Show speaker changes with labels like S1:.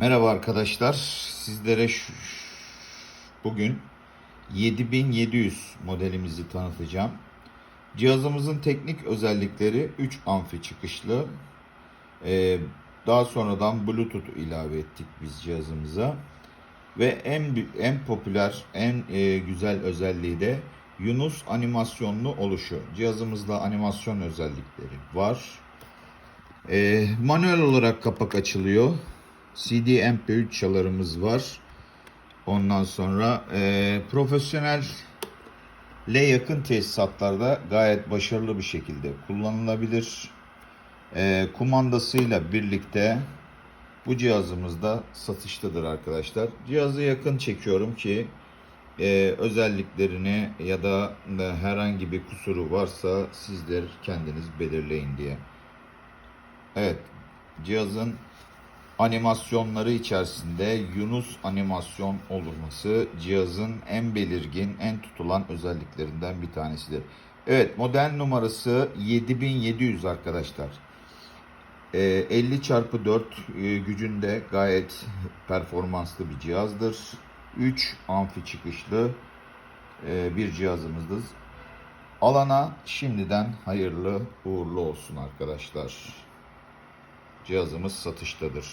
S1: Merhaba arkadaşlar. Sizlere şu, bugün 7700 modelimizi tanıtacağım. Cihazımızın teknik özellikleri 3 amfi çıkışlı. Ee, daha sonradan Bluetooth ilave ettik biz cihazımıza. Ve en en popüler, en e, güzel özelliği de Yunus animasyonlu oluşu. Cihazımızda animasyon özellikleri var. Ee, manuel olarak kapak açılıyor. CD MP3 çalarımız var. Ondan sonra e, profesyonel le yakın tesisatlarda gayet başarılı bir şekilde kullanılabilir. E, kumandasıyla birlikte bu cihazımız da satıştadır arkadaşlar. Cihazı yakın çekiyorum ki e, özelliklerini ya da e, herhangi bir kusuru varsa sizler kendiniz belirleyin diye. Evet, cihazın animasyonları içerisinde Yunus animasyon olması cihazın en belirgin, en tutulan özelliklerinden bir tanesidir. Evet, model numarası 7700 arkadaşlar. Ee, 50 çarpı 4 e, gücünde gayet performanslı bir cihazdır. 3 amfi çıkışlı e, bir cihazımızdır. Alana şimdiden hayırlı uğurlu olsun arkadaşlar. Cihazımız satıştadır.